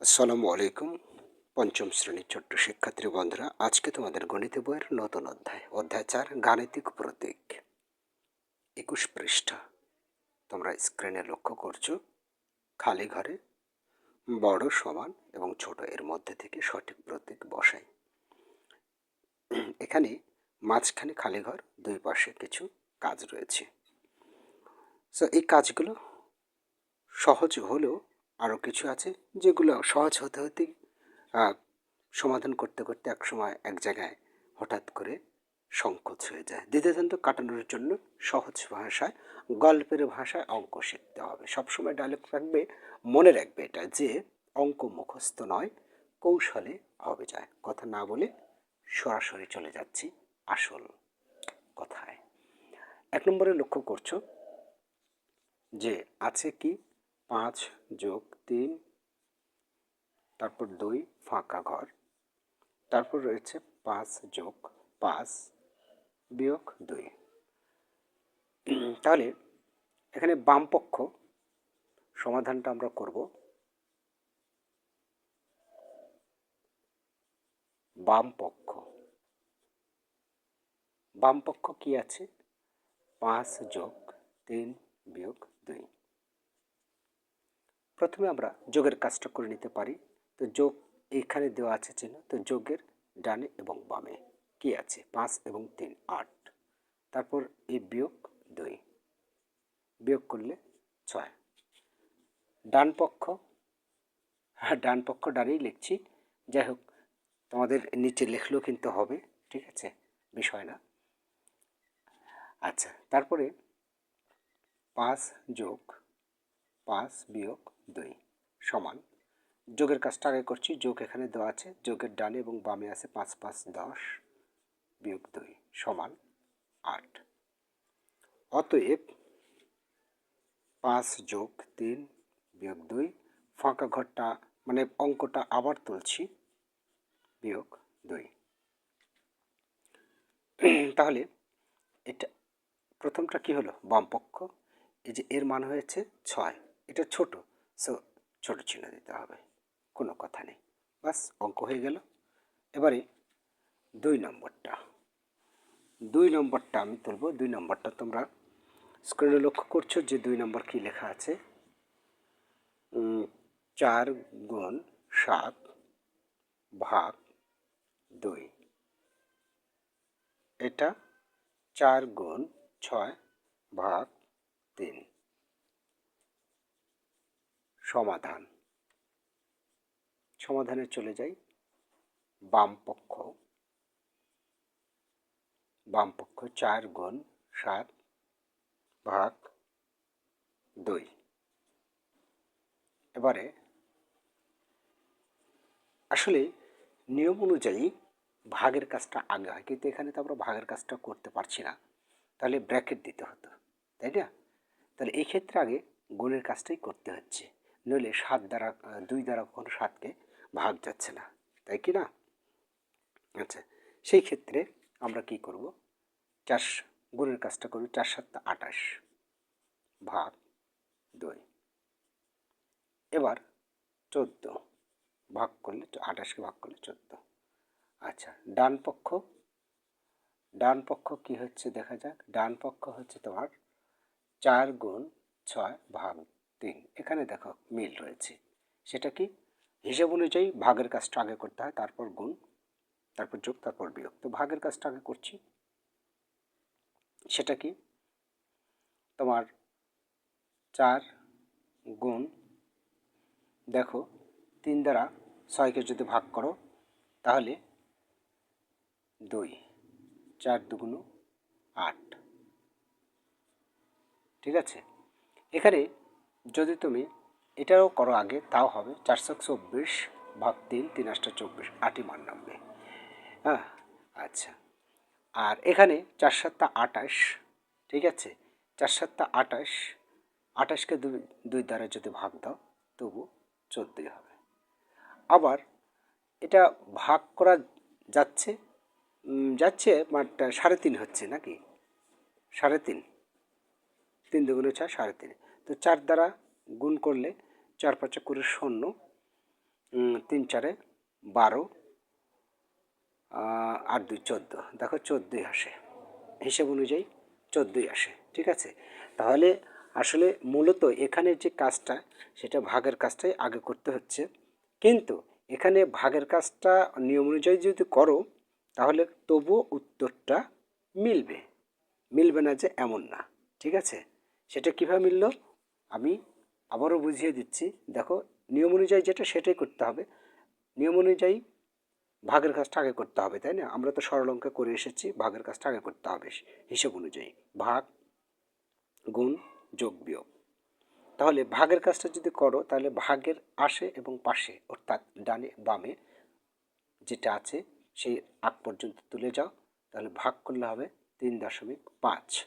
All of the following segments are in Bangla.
আসসালামু আলাইকুম, পঞ্চম শ্রেণির ছোট্ট শিক্ষার্থী বন্ধুরা। আজকে তোমাদের গণিত বইয়ের নতুন অধ্যায় অধ্যায় চার, গাণিতিক প্রতীক। একুশ পৃষ্ঠা। তোমরা স্ক্রিনে লক্ষ্য করছ, খালি ঘরে, বড় সমান এবং ছোট এর মধ্যে থেকে সঠিক প্রতীক বসাই। এখানে মাঝখানে খালি ঘর, দুই পাশে কিছু কাজ রয়েছে। সো এই কাজগুলো সহজ হলেও আরও কিছু আছে যেগুলো সহজ হতে হতে সমাধান করতে করতে এক সময় এক জায়গায় হঠাৎ করে সংকোচ হয়ে যায়। দ্বিতীয়তন্ত্র কাটানোর জন্য সহজ ভাষায়, গল্পের ভাষায় অঙ্ক শিখতে হবে। সবসময় ডায়লগ রাখবে মনে রাখবে এটা যে অঙ্ক মুখস্থ নয়, কৌশলে হবে যায় কথা না বলে সরাসরি চলে যাচ্ছি আসল কথায়। এক নম্বরে লক্ষ্য করছ যে আছে কি পাঁচ যোগ তিন, তারপর দুই, ফাঁকা ঘর। তারপর রয়েছে পাঁচ যোগ পাঁচ বিয়োগ দুই। তাহলে এখানে বাম পক্ষ সমাধানটা আমরা করব। বাম পক্ষ বাম পক্ষ কি আছে? পাঁচ যোগ তিন বিয়োগ দুই। প্রথমে আমরা যোগের কাজটা করে নিতে পারি। তো যোগ এইখানে দেওয়া আছে চিহ্ন। তো যোগের ডানে এবং বামে কি আছে? পাঁচ এবং তিন, আট। তারপর এই বিয়োগ দুই। বিয়োগ করলে ছয়। ডান পক্ষ হ্যাঁ ডান পক্ষ ডানেই লিখছি। যাই হোক, তোমাদের নিচে লিখলেও কিন্তু হবে, ঠিক আছে? বিষয় না। আচ্ছা তারপরে পাঁচ যোগ পাঁচ বিয়োগ দুই সমান। যোগের কাজটা আগে করছি, যোগ এখানে দেওয়া আছে, যোগের ডানে এবং বামে আছে পাঁচ পাঁচ, দশ বিয়োগ দুই সমান আট। অতএব পাঁচ যোগ তিন বিয়োগ দুই, ফাঁকা ঘরটা মানে অঙ্কটা আবার তুলছি, বিয়োগ দুই। তাহলে এটা প্রথমটা কি হলো? বামপক্ষ। এই যে এর মান হয়েছে ছয়। এটা ছোট সো ছোট চিহ্ন দিতে হবে, কোনো কথা নেই। বাস, অঙ্ক হয়ে গেল। এবারে দুই নম্বরটা। দুই নম্বরটা আমি তুলব। দুই নম্বরটা তোমরা স্ক্রিনে লক্ষ্য করছ যে দুই নম্বর কি লেখা আছে? চার গুণ সাত ভাগ দুই। এটা চার গুণ ছয় ভাগ তিন। সমাধান। সমাধানে চলে যাই। বাম পক্ষ বাম পক্ষ চার গুণ সাত ভাগ দুই। এবারে আসলে নিয়ম অনুযায়ী ভাগের কাজটা আগে হয়, কিন্তু এখানে তো আমরা ভাগের কাজটা করতে পারছি না। তাহলে ব্র্যাকেট দিতে হতো, তাই না? তাহলে এই ক্ষেত্রে আগে গুণের কাজটাই করতে হচ্ছে। নইলে সাত দ্বারা দুই দ্বারা কোনো সাতকে ভাগ যাচ্ছে না। তাই কি না? আচ্ছা সেই ক্ষেত্রে আমরা কি করব? চার গুণের কাজটা করব চার সাতটা আটাশ ভাগ দুই। এবার চোদ্দ ভাগ করলে আঠাশকে ভাগ করলে চোদ্দ। আচ্ছা ডান পক্ষ ডান পক্ষ কি হচ্ছে দেখা যাক। ডান পক্ষ হচ্ছে তোমার চার গুণ ছয় ভাগ তিন এখানে দেখো মিল রয়েছে। সেটা কি? হিসেব অনুযায়ী ভাগের কাজটা আগে করতে হয়, তারপর গুণ, তারপর যোগ, তারপর বিয়োগ। তো ভাগের কাজটা আগে করছি। সেটা কি? তোমার চার গুণ, দেখো তিন দ্বারা ছয়কে যদি ভাগ করো, তাহলে দুই, চার দুগুণ আট। ঠিক আছে? এখানে যদি তুমি এটাও করো আগে, তাও হবে। চারশো চব্বিশ ভাগ তিন তিন আটটা চব্বিশ, আটই মান নামবে। হ্যাঁ? আচ্ছা। আর এখানে চার সাতটা আটাশ ঠিক আছে? চার সাতটা আটাশ আটাশকে দুই দুই দ্বারা যদি ভাগ দাও, তবু চোদ্দই হবে। আবার এটা ভাগ করা যাচ্ছে যাচ্ছে বাট সাড়ে তিন হচ্ছে নাকি? সাড়ে তিন। তিন দুগুণে ছয় সাড়ে তিন। তো চার দ্বারা গুণ করলে চার পাঁচে করে শূন্য তিন চারে বারো আর দুই চোদ্দ। দেখো চোদ্দোই আসে। হিসেব অনুযায়ী চোদ্দোই আসে, ঠিক আছে? তাহলে আসলে মূলত এখানে যে কাজটা, সেটা ভাগের কাজটাই আগে করতে হচ্ছে। কিন্তু এখানে ভাগের কাজটা নিয়ম অনুযায়ী যদি করো, তাহলে তবুও উত্তরটা মিলবে। মিলবে না যে এমন না, ঠিক আছে? সেটা কীভাবে মিলল? আমি আবারও বুঝিয়ে দিচ্ছি, দেখো, নিয়ম অনুযায়ী যেটা সেটাই করতে হবে। নিয়ম অনুযায়ী ভাগের কাজটা আগে করতে হবে, তাই না? আমরা তো সরল অঙ্কে করে এসেছি, ভাগের কাজটা আগে করতে হবে হিসেব অনুযায়ী। ভাগ গুণ যোগ বিয়োগ। তাহলে ভাগের কাজটা যদি করো, তাহলে ভাগের আশে এবং পাশে, অর্থাৎ ডানে, বামে যেটা আছে, সেই আগ পর্যন্ত তুলে যাও, তাহলে ভাগ করলে হবে তিন দশমিক পাঁচ।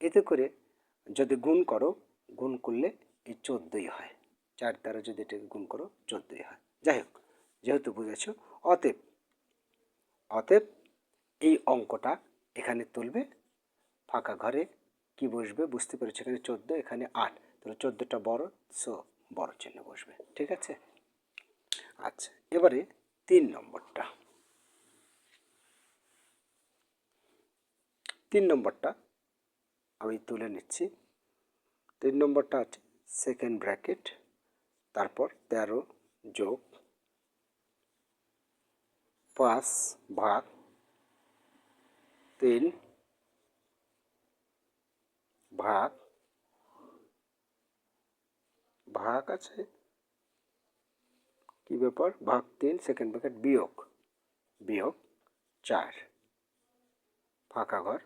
এতে করে যদি গুণ করো গুণ করলে এই চোদ্দোই হয়। চার দ্বারা যদি এটাকে গুণ করো, চোদ্দোই হয়। যাই হোক, যেহেতু বুঝেছ, অতএব অতএব এই অঙ্কটা এখানে তুলবে, ফাঁকা ঘরে কি বসবে বুঝতে পেরেছ? এখানে চোদ্দ, এখানে আট। তাহলে চোদ্দোটা বড়, সো বড় চিহ্ন বসবে। ঠিক আছে? আচ্ছা এবারে তিন নম্বরটা। তিন নম্বরটা আমি তুলে নিচ্ছি। তিন নম্বরটা আছে সেকেন্ড ব্র্যাকেট তারপর তেরো যোগ পাঁচ ভাগ তিন ভাগ ভাগ আছে কি ব্যাপার? ভাগ তিন সেকেন্ড ব্র্যাকেট বিয়োগ বিয়োগ চার। ফাঁকা ঘর।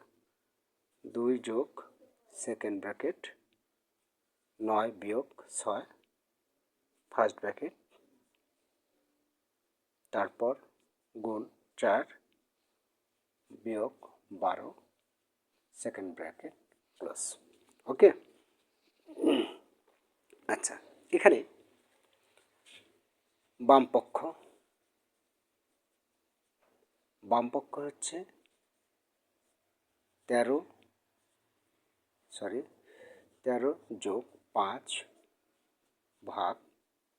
দুই যোগ সেকেন্ড ব্র্যাকেট নয় বিয়োগ ছয় ফার্স্ট ব্র্যাকেট তারপর গুণ চার, বিয়োগ বারো সেকেন্ড ব্র্যাকেট প্লাস ওকে আচ্ছা এখানে বাম পক্ষ বাম পক্ষ হচ্ছে তেরো সরি তেরো যোগ পাঁচ ভাগ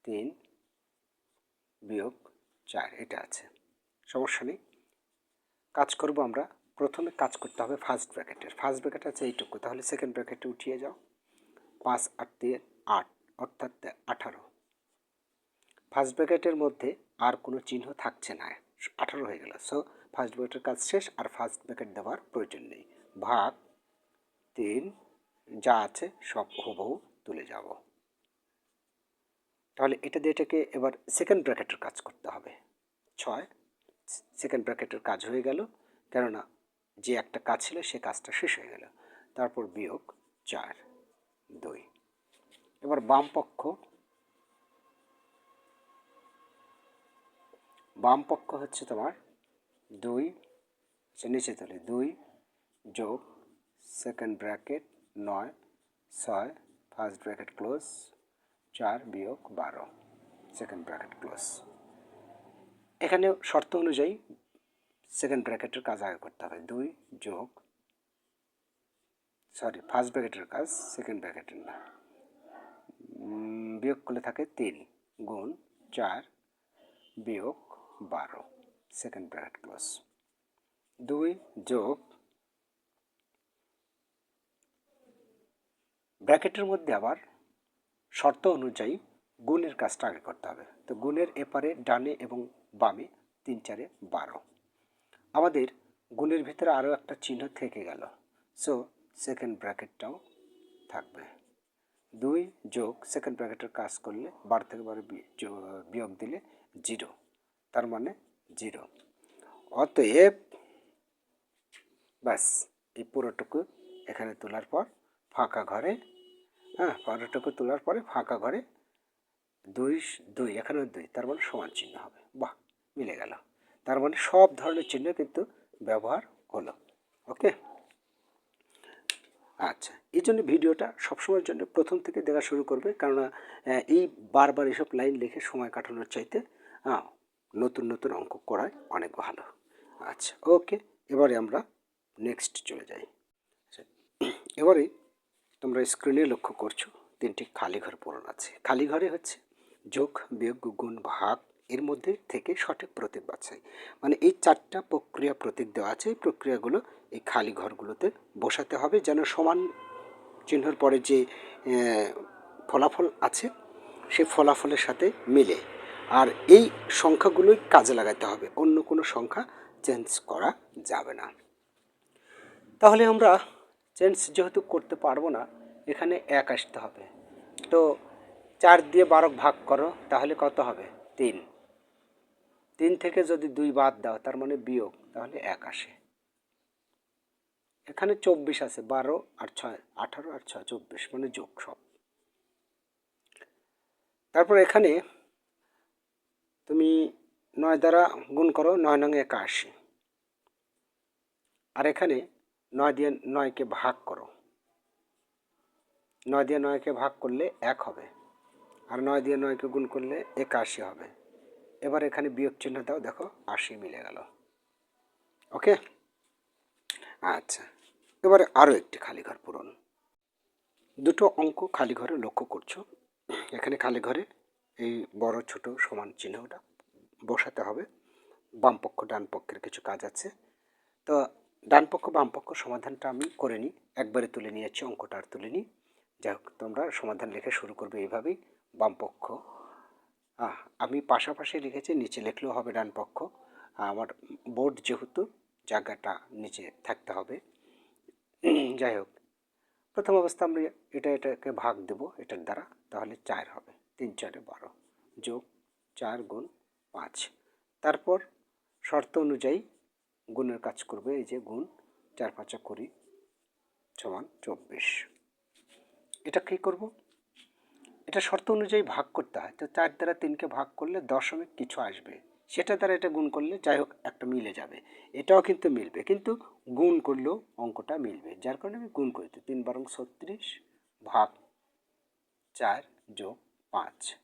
তিন বিয়োগ চার, এটা আছে। সমস্যা নেই। কাজ করব আমরা। প্রথমে কাজ করতে হবে ফার্স্ট ব্র্যাকেটের ফার্স্ট ব্র্যাকেট আছে এইটুকু। তাহলে সেকেন্ড ব্র্যাকেটে উঠিয়ে যাও। পাঁচ আট তিন, আট, অর্থাৎ আঠারো। ফার্স্ট ব্র্যাকেটের মধ্যে আর কোনো চিহ্ন থাকছে না। আঠারো হয়ে গেল। সো ফার্স্ট ব্র্যাকেটের কাজ শেষ আর ফার্স্ট ব্র্যাকেট দেওয়ার প্রয়োজন নেই। ভাগ তিন যা আছে সব হুবহু তুলে যাব। তাহলে এটা দিয়ে এটাকে এবার সেকেন্ড ব্র্যাকেটের কাজ করতে হবে। ছয় সেকেন্ড ব্র্যাকেটের কাজ হয়ে গেল, কেননা যে একটা কাজ ছিল সে কাজটা শেষ হয়ে গেল। তারপর বিয়োগ চার, দুই। এবার বাম পক্ষ বাম পক্ষ হচ্ছে তোমার দুই আচ্ছা নিচে তোলে দুই যোগ সেকেন্ড ব্র্যাকেট নয়, ছয় ফার্স্ট ব্র্যাকেট ক্লোজ, চার বিয়োগ বারো, সেকেন্ড ব্র্যাকেট ক্লোজ। এখানে শর্ত অনুযায়ী সেকেন্ড ব্র্যাকেটের কাজ আগে করতে হবে। দুই যোগ, সরি, ফার্স্ট ব্র্যাকেটের কাজ সেকেন্ড ব্র্যাকেটের না। বিয়োগ করলে থাকে তিন গুণ চার বিয়োগ বারো, সেকেন্ড ব্র্যাকেট ক্লোজ। দুই যোগ ব্র্যাকেটের মধ্যে আবার শর্ত অনুযায়ী গুণের কাজটা আগে করতে হবে। তো গুণের এপারে ডানে এবং বামে তিন, চারে বারো। আমাদের গুণের ভিতরে আরও একটা চিহ্ন থেকে গেল। সো সেকেন্ড ব্র্যাকেটটাও থাকবে। দুই যোগ সেকেন্ড ব্র্যাকেটের কাজ করলে বারো থেকে বারো বিয়োগ দিলে জিরো। তার মানে জিরো। অতএব ব্যাস, এই পুরোটুকু এখানে তোলার পর ফাঁকা ঘরে হ্যাঁ পুরোটুকু তোলার পরে ফাঁকা ঘরে দুই দুই এখানে দুই তার মানে সমান চিহ্ন হবে। বাহ মিলে গেল। তার মানে সব ধরনের চিহ্ন কিন্তু ব্যবহার হলো। ওকে? আচ্ছা এই জন্য ভিডিওটা সবসময়ের জন্য প্রথম থেকে দেখা শুরু করবে কেননা এই বারবার এসব লাইন লিখে সময় কাটানোর চাইতে হ্যাঁ নতুন নতুন অঙ্ক করায় অনেক ভালো। আচ্ছা ওকে এবারে আমরা নেক্সট চলে যাই। আচ্ছা, এবারে তোমরা স্ক্রিনে লক্ষ্য করছ, তিনটি খালি ঘর পূরণ আছে। খালি ঘরে হচ্ছে যোগ, বিয়োগ, গুণ, ভাগ, এর মধ্যে থেকে সঠিক প্রতীক বাছাই। মানে এই চারটা প্রক্রিয়া প্রতীক দেওয়া আছে, এই প্রক্রিয়াগুলো এই খালি ঘরগুলোতে বসাতে হবে যেন সমান চিহ্নর পরে যে ফলাফল আছে সেই ফলাফলের সাথে মিলে। আর এই সংখ্যাগুলোই কাজে লাগাতে হবে, অন্য কোনো সংখ্যা চেঞ্জ করা যাবে না। তাহলে আমরা চেঞ্জ যেহেতু করতে পারব না, এখানে এক আসতে হবে। তো চার দিয়ে বারো ভাগ করো, তাহলে কত হবে? তিন। তিন থেকে যদি দুই বাদ দাও, তার মানে বিয়োগ, তাহলে এক আসে। এখানে চব্বিশ আছে, বারো আর ছয়, আঠারো আর ছয়, চব্বিশ মানে যোগ সব। তারপর এখানে তুমি নয় দ্বারা গুণ করো, নয় নং একাশি। আর এখানে নয় দিয়ে নয়কে ভাগ করো। নয় দিয়ে নয়কে ভাগ করলে এক হবে। আর নয় দিয়ে নয়কে গুণ করলে একাশি হবে। এবার এখানে বিয়োগ চিহ্ন দাও, দেখো আশি মিলে গেল। ওকে? আচ্ছা এবারে আরও একটি খালি ঘর পূরণ। দুটো অঙ্ক খালি ঘরে লক্ষ্য করছ। এখানে খালি ঘরে এই বড় ছোট সমান চিহ্নটা বসাতে হবে। বাম পক্ষ, ডান পক্ষের কিছু কাজ আছে। তো ডান পক্ষ বাম পক্ষ সমাধানটা আমি করে নিই। একবারে তুলে নিয়েছি অঙ্কটা আর তুলে নিই। যাই হোক তোমরা সমাধান লেখা শুরু করবে এইভাবেই। বাম পক্ষ আমি পাশাপাশি লিখেছি, নিচে লিখলেও হবে ডান পক্ষ আমার বোর্ড যেহেতু, জায়গাটা নিচে থাকতে হবে। যাই হোক, প্রথম অবস্থা আমরা এটা এটাকে ভাগ দেব, এটার দ্বারা। তাহলে চার হবে। তিন, চারে বারো। যোগ চার গুণ পাঁচ। তারপর শর্ত অনুযায়ী গুণের কাজ করবে, এই যে গুণ, চার পাঁচা কুড়ি সমান চব্বিশ। এটা কী করব? এটা শর্ত অনুযায়ী ভাগ করতে হয়। তো চার দ্বারা তিনকে ভাগ করলে দশমিক কিছু আসবে। সেটা দ্বারা এটা গুণ করলে যাই হোক একটা মিলে যাবে। এটাও কিন্তু মিলবে। কিন্তু গুণ করলেও অঙ্কটা মিলবে। যার কারণে আমি গুণ করি তিন বারং ছত্রিশ ভাগ চার যোগ পাঁচ।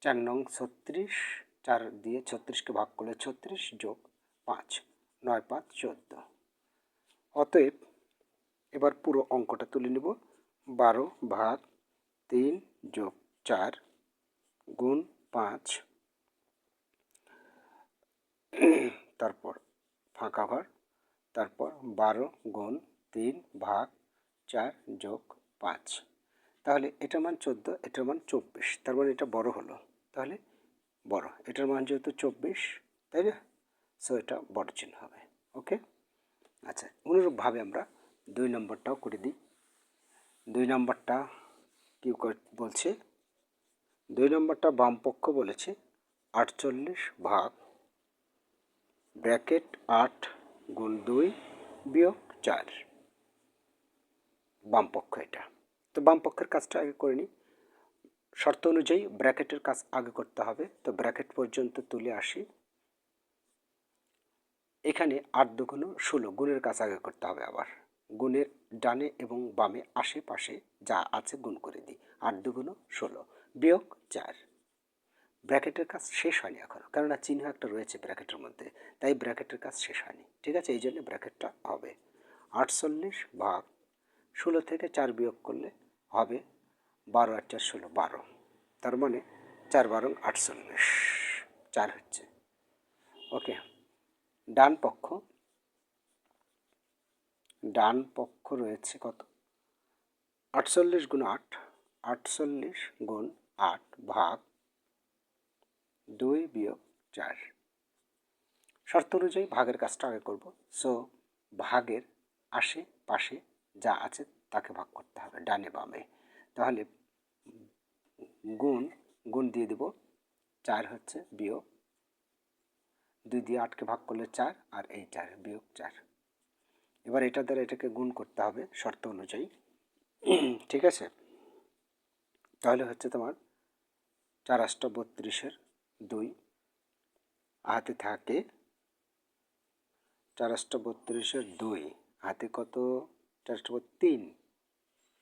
চার নং ছত্রিশ, চার দিয়ে ছত্রিশকে ভাগ করলে ছত্রিশ যোগ পাঁচ, নয় পাঁচ, চোদ্দ। অতএব এবার পুরো অঙ্কটা তুলে নেব। বারো ভাগ তিন যোগ চার গুণ পাঁচ। তারপর ফাঁকা ঘর তারপর বারো গুণ তিন ভাগ চার যোগ পাঁচ। তাহলে এটার মান চোদ্দ, এটার মান চব্বিশ। তার মানে এটা বড় হলো। তাহলে বড়। এটার মান যেহেতু চব্বিশ, তাই না? সো এটা বড় চিহ্ন হবে ওকে আচ্ছা অনুরূপভাবে আমরা দুই নম্বরটাও করে দিই। দুই নম্বরটা কী বলছে? দুই নম্বরটা বাম পক্ষ বলেছে, আটচল্লিশ ভাগ ব্র্যাকেট আট গুণ দুই বিয়োগ চার। বাম পক্ষ এটা। তো বাম পক্ষের কাজটা আগে করে নিই। শর্ত অনুযায়ী ব্র্যাকেটের কাজ আগে করতে হবে। তো ব্র্যাকেট পর্যন্ত তুলে আসি। এখানে আট দুগুণ ষোলো গুণের আগে করতে হবে আবার। গুণের ডানে এবং বামে আশেপাশে যা আছে গুণ করে দিই। আট দুগুণ ষোলো বিয়োগ চার। ব্র্যাকেটের কাজ শেষ হয়নি এখনও কেননা চিহ্ন একটা রয়েছে ব্র্যাকেটের মধ্যে, তাই ব্র্যাকেটের কাজ শেষ হয়নি। ঠিক আছে, এই জন্য ব্র্যাকেটটা হবে। আটচল্লিশ ভাগ ষোলো থেকে চার বিয়োগ করলে হবে বারো আর চার ষোলো বারো। তার মানে চার বারো আটচল্লিশ। চার হচ্ছে। ওকে। ডান পক্ষ। ডান পক্ষ রয়েছে কত? আটচল্লিশ গুণ আট, আটচল্লিশ গুণ আট ভাগ দুই বিয়োগ চার। শর্ত অনুযায়ী ভাগের কাজটা আগে করব। সো ভাগের আশে পাশে যা আছে তাকে ভাগ করতে হবে ডানে বামে। তাহলে গুণ গুণ দিয়ে দেব। চার হচ্ছে বিয়োগ দুই দিয়ে আটকে ভাগ করলে চার আর এই চার বিয়োগ চার। এবার এটা দ্বারা এটাকে গুণ করতে হবে শর্ত অনুযায়ী। ঠিক আছে? তাহলে হচ্ছে তোমার চার আষ্ট বত্রিশের দুই। হাতে থাকে চার আষ্ট বত্রিশের দুই। হাতে কত? চার তিন।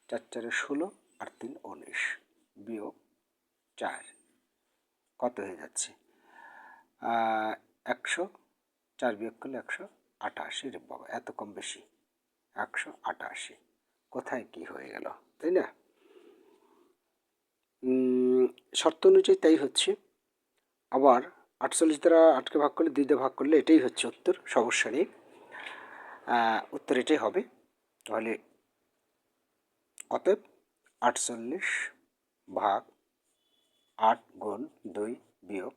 চার চারে ষোলো আর তিন উনিশ বিয়োগ চার। কত হয়ে যাচ্ছে? একশো, চার বিয়োগ করলে একশো আটাশি রে বাবা, এত কম বেশি। একশো আটাশি। কোথায় কি হয়ে গেল, তাই না? শর্ত অনুযায়ী তাই হচ্ছে। আবার আটচল্লিশ দ্বারা আটকে ভাগ করলে, দুই দিয়ে ভাগ করলে এটাই হচ্ছে উত্তর, সমস্যা নেই। উত্তর এটাই হবে। তাহলে অতএব আটচল্লিশ ভাগ আট গুণ দুই বিয়োগ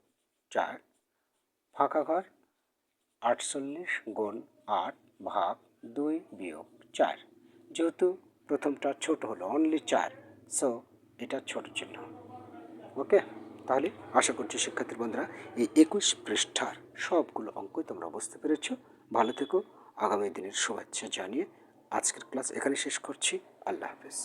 চার ফাঁকা ঘর, আটচল্লিশ গুণ আট ভাগ দুই বিয়োগ চার। যেহেতু প্রথমটা ছোট হলো অনলি চার। সো এটা ছোট চিহ্ন। ওকে তাহলে আশা করছি শিক্ষার্থী বন্ধুরা, এই একুশ পৃষ্ঠার সবগুলো অঙ্কই তোমরা বুঝতে পেরেছ। ভালো থেকো। আগামী দিনের শুভেচ্ছা জানিয়ে আজকের ক্লাস এখানে শেষ করছি। আল্লাহ হাফেজ।